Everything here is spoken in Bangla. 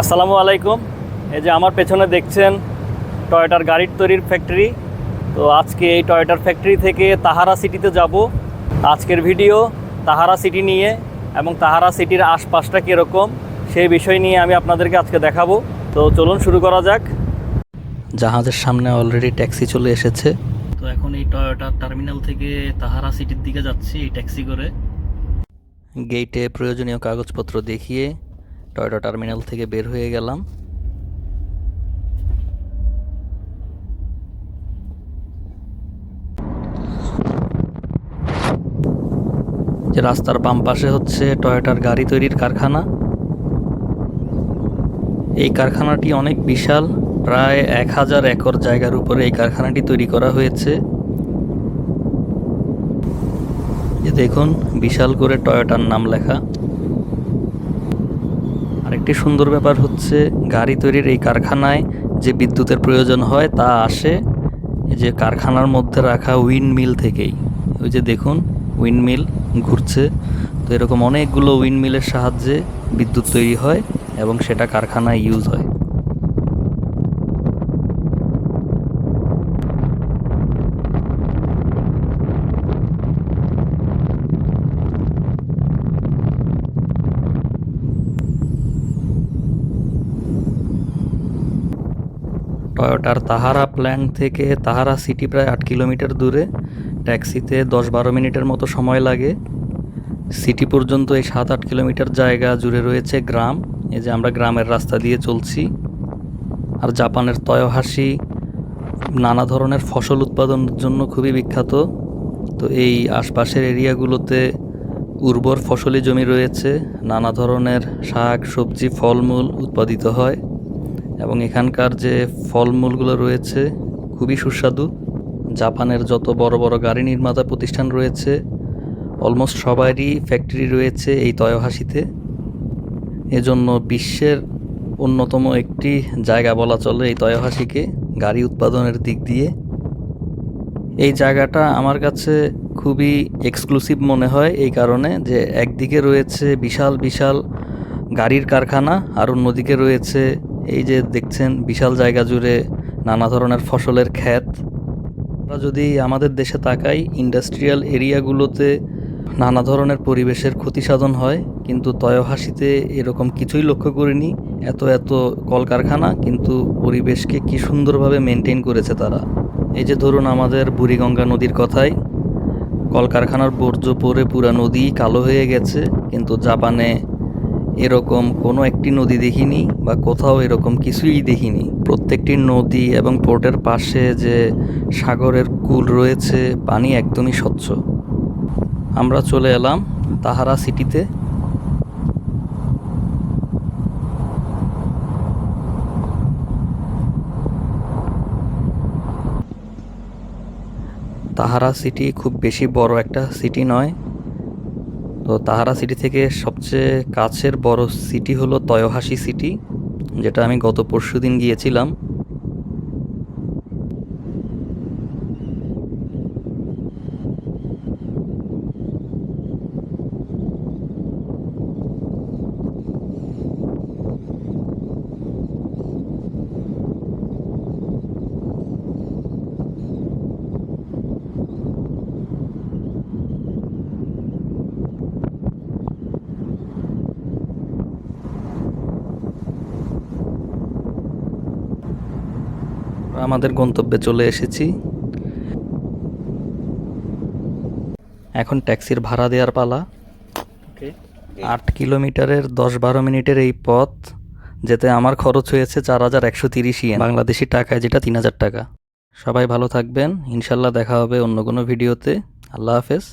আসসালামু আলাইকুম। এই যে আমার পেছনে দেখছেন টয়োটার গাড়ির তৈরির ফ্যাক্টরি তো আজকে এই টয়োটার ফ্যাক্টরি থেকে তাহারা সিটিতে যাব। আজকের ভিডিও তাহারা সিটি নিয়ে এবং তাহারা সিটির আশপাশটা কীরকম সেই বিষয় নিয়ে আমি আপনাদেরকে আজকে দেখাবো। তো চলুন শুরু করা যাক। জাহাজের সামনে অলরেডি ট্যাক্সি চলে এসেছে। তো এখন এই টয়োটার টার্মিনাল থেকে তাহারা সিটির দিকে যাচ্ছি এই ট্যাক্সি করে। গেটে প্রয়োজনীয় কাগজপত্র দেখিয়ে টয়োটা টার্মিনাল থেকে বের হয়ে গেলাম। যে রাস্তার বাম পাশে হচ্ছে টয়োটার গাড়ি তৈরির কারখানা। এই কারখানাটি অনেক বিশাল, প্রায় এক হাজার একর জায়গার উপরে এই কারখানাটি তৈরি করা হয়েছে। দেখুন, বিশাল করে টয়োটার নাম লেখা। আরেকটি সুন্দর ব্যাপার হচ্ছে গাড়ি তৈরির এই কারখানায় যে বিদ্যুতের প্রয়োজন হয় তা আসে এই যে কারখানার মধ্যে রাখা উইন্ড মিল থেকেই। ওই যে দেখুন উইন্ড মিল ঘুরছে। তো এরকম অনেকগুলো উইন্ড মিলের সাহায্যে বিদ্যুৎ তৈরি হয় এবং সেটা কারখানায় ইউজ হয়। টয়োটার তাহারা প্ল্যান্ট থেকে তাহারা সিটি প্রায় আট কিলোমিটার দূরে। ট্যাক্সিতে দশ বারো মিনিটের মতো সময় লাগে। সিটি পর্যন্ত এই সাত আট কিলোমিটার জায়গা জুড়ে রয়েছে গ্রাম। এই যে আমরা গ্রামের রাস্তা দিয়ে চলছি। আর জাপানের তয়হাসি নানা ধরনের ফসল উৎপাদনের জন্য খুবই বিখ্যাত। তো এই আশপাশের এরিয়াগুলোতে উর্বর ফসলি জমি রয়েছে। নানা ধরনের শাক, সবজি, ফলমূল উৎপাদিত হয়। এবং এখানকার যে ফলমূলগুলো রয়েছে খুবই সুস্বাদু। জাপানের যত বড় বড় গাড়ি নির্মাতা প্রতিষ্ঠান রয়েছে অলমোস্ট সবারই ফ্যাক্টরি রয়েছে এই তয়হাসিতে এজন্য বিশ্বের অন্যতম একটি জায়গা বলা চলে এই তয়হাসিকে গাড়ি উৎপাদনের দিক দিয়ে। এই জায়গাটা আমার কাছে খুবই এক্সক্লুসিভ মনে হয় এই কারণে যে একদিকে রয়েছে বিশাল বিশাল গাড়ির কারখানা আর অন্যদিকে রয়েছে এই যে দেখছেন, বিশাল জায়গা জুড়ে নানা ধরনের ফসলের ক্ষেত। আমরা যদি আমাদের দেশে তাকাই ইন্ডাস্ট্রিয়াল এরিয়াগুলোতে নানা ধরনের পরিবেশের ক্ষতি সাধন হয়, কিন্তু তয়হাসিতে এরকম কিছুই লক্ষ্য করিনি। এত এত কলকারখানা, কিন্তু পরিবেশকে কি সুন্দরভাবে মেনটেন করেছে তারা। এই যে ধরুন আমাদের বুড়িগঙ্গা নদীর কথাই, কলকারখানার বর্জ্য পরে পুরা নদী কালো হয়ে গেছে, কিন্তু জাপানে এরকম কোনো একটি নদী দেখিনি বা কোথাও এরকম কিছুই দেখিনি। প্রত্যেকটি নদী এবং পোর্টের পাশে যে সাগরের কুল রয়েছে, পানি একদমই স্বচ্ছ। আমরা চলে এলাম তাহারা সিটিতে। তাহারা সিটি খুব বেশি বড় একটা সিটি নয়। তো তাহারা সিটি থেকে সবচেয়ে কাছের বড় সিটি হলো তয়হাসি সিটি, যেটা আমি গত পরশু দিন গিয়েছিলাম। আমাদের গন্তব্যে চলে এসেছি। এখন ট্যাক্সির ভাড়া দেওয়ার পালা। আট কিলোমিটারের দশ বারো মিনিটের এই পথ যেতে আমার খরচ হয়েছে চার হাজার একশো তিরিশ ইয়েন। বাংলাদেশি টাকায় যেটা তিন হাজার টাকা। সবাই ভালো থাকবেন। ইনশাল্লাহ দেখা হবে অন্য কোনো ভিডিওতে। আল্লাহ হাফেজ।